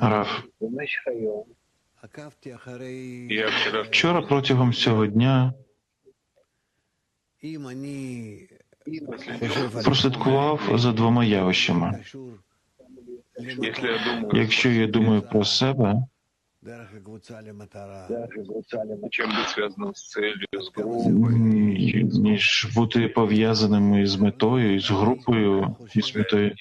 Раф, Я вчора протягом цього дня прослідкував за двома явищами. Якщо я думаю, про себе, чем быть связанным с целью, с м, группой, ніж бути пов'язаними з метою, з групою і з метою,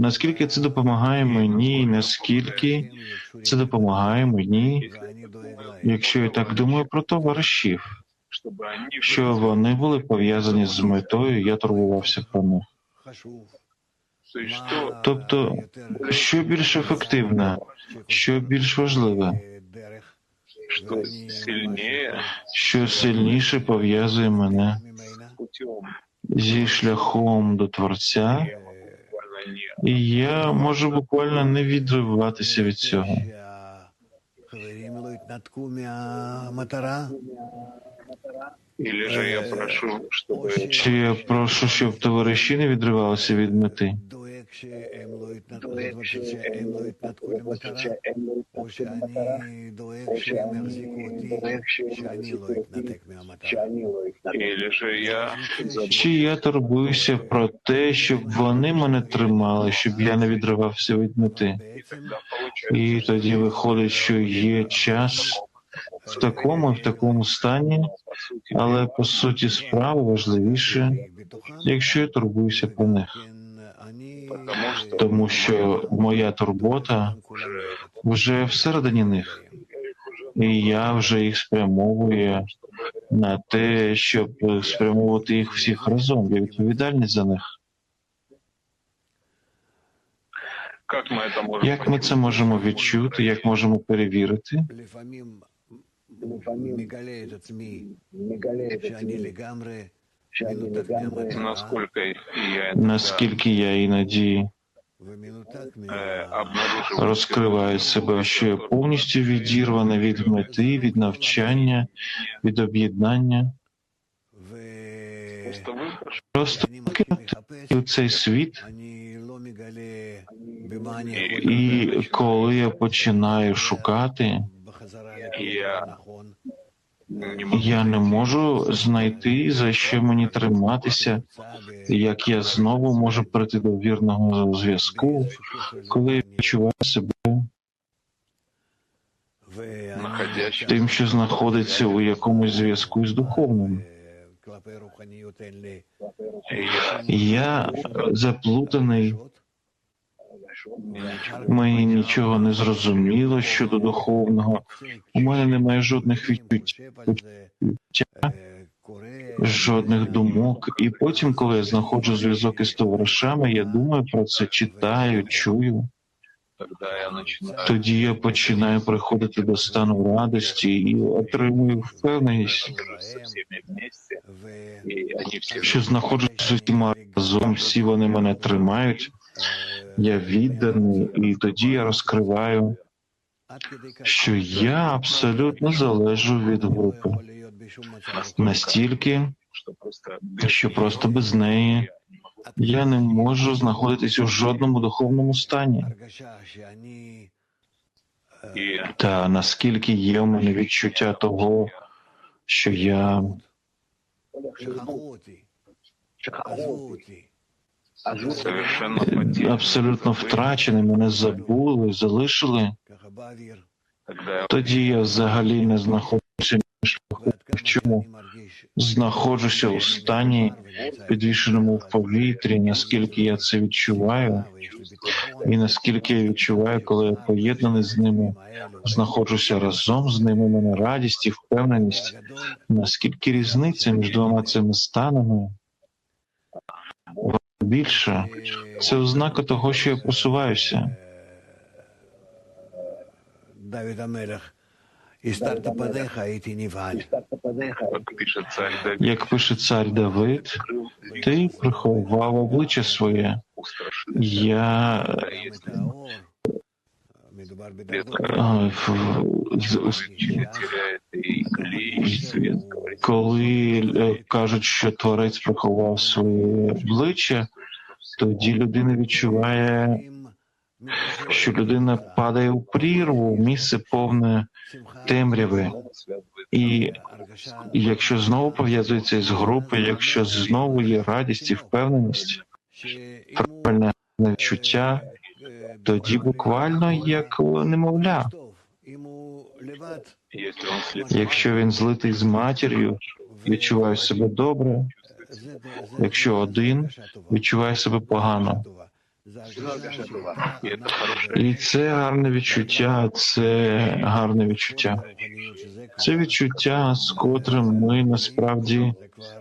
наскільки це допомагає мені, наскільки це допомагає мені, якщо я так думаю про товаришів, що вони були пов'язані з метою, я турбувався про них. Тобто, що більш ефективне, що більш важливе, що сильніше пов'язує мене зі шляхом до Творця, і я можу буквально не відриватися від цього. или же я прошу, чтобы Чи я прошу, щоб товариші не відривалися від мети? Или же я Чи я турбуюся про те, щоб вони мене тримали, щоб я не відривався від мети? І тоді виходить, що є час в такому і в такому стані, але по суті справи важливіше, якщо я турбуюся про них, тому що моя турбота вже всередині них, і я вже їх спрямовую на те, щоб спрямовувати їх всіх разом. Я відповідальний за них. Як ми це можемо відчути, як можемо перевірити? Насколько я Наскільки я іноді э, розкриваю себе, що я повністю відірвана від мети, від навчання, від об'єднання, просто у цей світ. І коли я починаю шукати, я я не можу знайти за що мені триматися, як я знову можу прийти до вірного зв'язку, коли я відчуваю себе тим, що знаходиться у якомусь зв'язку з духовним. я заплутаний, мені нічого не зрозуміло щодо духовного. У мене немає жодних відчуттів, жодних думок. І потім, коли я знаходжу зв'язок із товаришами, я думаю про це, читаю, чую. Тоді я починаю приходити до стану радості і отримую впевненість, що знаходжусь з усіма разом, всі вони мене тримають. Я відданий, і тоді я розкриваю, що я абсолютно залежу від групи настільки, що просто без неї я не можу знаходитись у жодному духовному стані. Та наскільки є у мене відчуття того, що я. Абсолютно втрачений, мене забули, залишили. Тоді я взагалі не знаходжуся на шляху. В чому знаходжуся у стані, підвішеному в повітрі, наскільки я це відчуваю, і наскільки я відчуваю, коли я поєднаний з ними, знаходжуся разом з ними, у мене радість і впевненість. Наскільки різниця між двома цими станами вона більша, це ознака того, що я просуваюся. Як пише цар Давид, ти приховав обличчя своє. Я з- з- коли е, кажуть, що творець приховав своє обличчя, тоді людина відчуває що людина падає у прірву, місце повне темряви. І якщо знову пов'язується із групою, якщо знову є радість і впевненість, правильне відчуття, тоді буквально як немовля. Якщо він злитий з матір'ю, відчуває себе добре. Якщо один, відчуває себе погано. І це гарне відчуття, це гарне відчуття. Це відчуття, з котрим ми насправді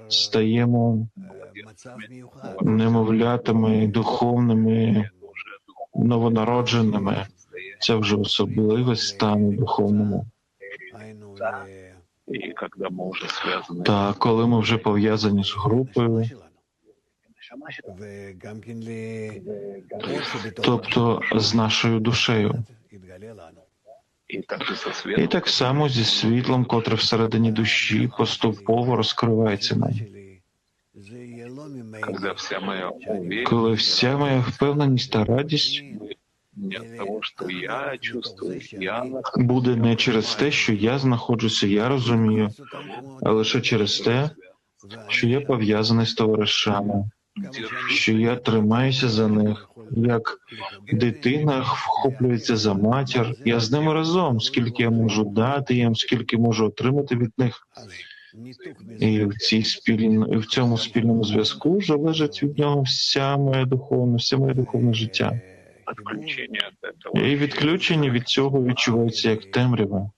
стаємо немовлятами духовними, новонародженими. Це вже особливий стан у духовному. Та коли ми вже пов'язані з групою, тобто з нашою душею, і так само зі світлом, котре всередині душі поступово розкривається нам. Коли вся моя впевненість та радість того, что я чувствую, я буде не через те, що я знаходжуся, я розумію, а лише через те, що я пов'язаний з товаришами, що я тримаюся за них, як дитина вхоплюється за матір. Я з ними разом, скільки я можу дати їм, скільки можу отримати від них. І в цій спільно і в цьому спільному зв'язку залежить від нього вся моя духовна, все моє духовне життя. Отключение от этого, І відключення від цього відчувається як темрява,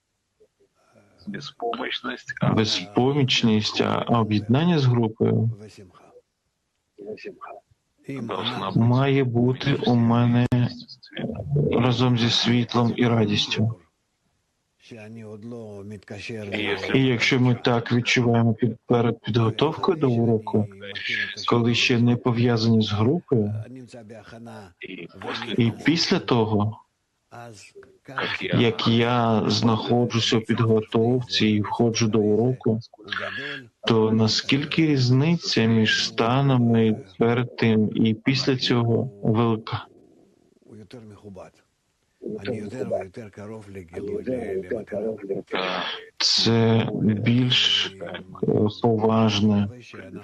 Безпомічність, а безпомічність, а об'єднання з групою має бути у мене разом зі світлом і радістю. І якщо ми так відчуваємо під перед підготовкою до уроку, коли ще не пов'язані з групою, и і після того, як я знаходжуся у підготовці і входжу до уроку, то наскільки різниця між станами перед тим і після цього велика? Э, Це більш е, поважне.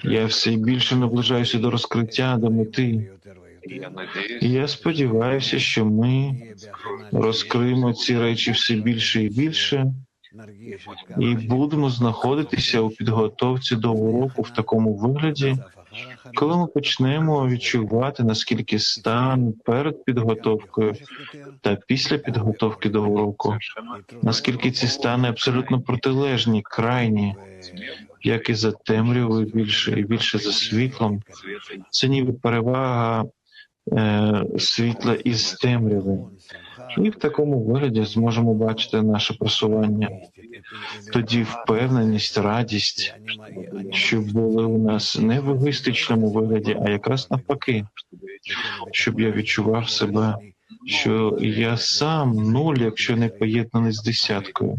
Я все більше наближаюся до розкриття, до мети. І я сподіваюся, що ми розкриємо ці речі все більше і більше, і будемо знаходитися у підготовці до уроку в такому вигляді, коли ми почнемо відчувати, наскільки стан перед підготовкою та після підготовки до уроку, наскільки ці стани абсолютно протилежні, крайні, як і за темрявою більше і більше за світлом. Це ніби перевага е, світла із темряви. І в такому вигляді зможемо бачити наше просування. Тоді впевненість, радість, щоб були у нас не в егоїстичному вигляді, а якраз навпаки, щоб я відчував себе, що я сам нуль, якщо не поєднаний з десяткою.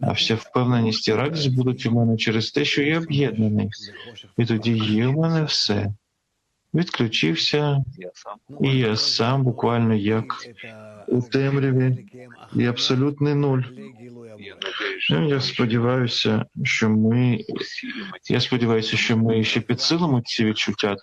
А вся впевненість і радість будуть у мене через те, що я об'єднаний. І тоді є у мене все. Відключився, я сам. І я сам буквально як у темряві, і абсолютний нуль. я Ну, я сподіваюся, що ми я сподіваюся, що ми ще підсилимо ці відчуття,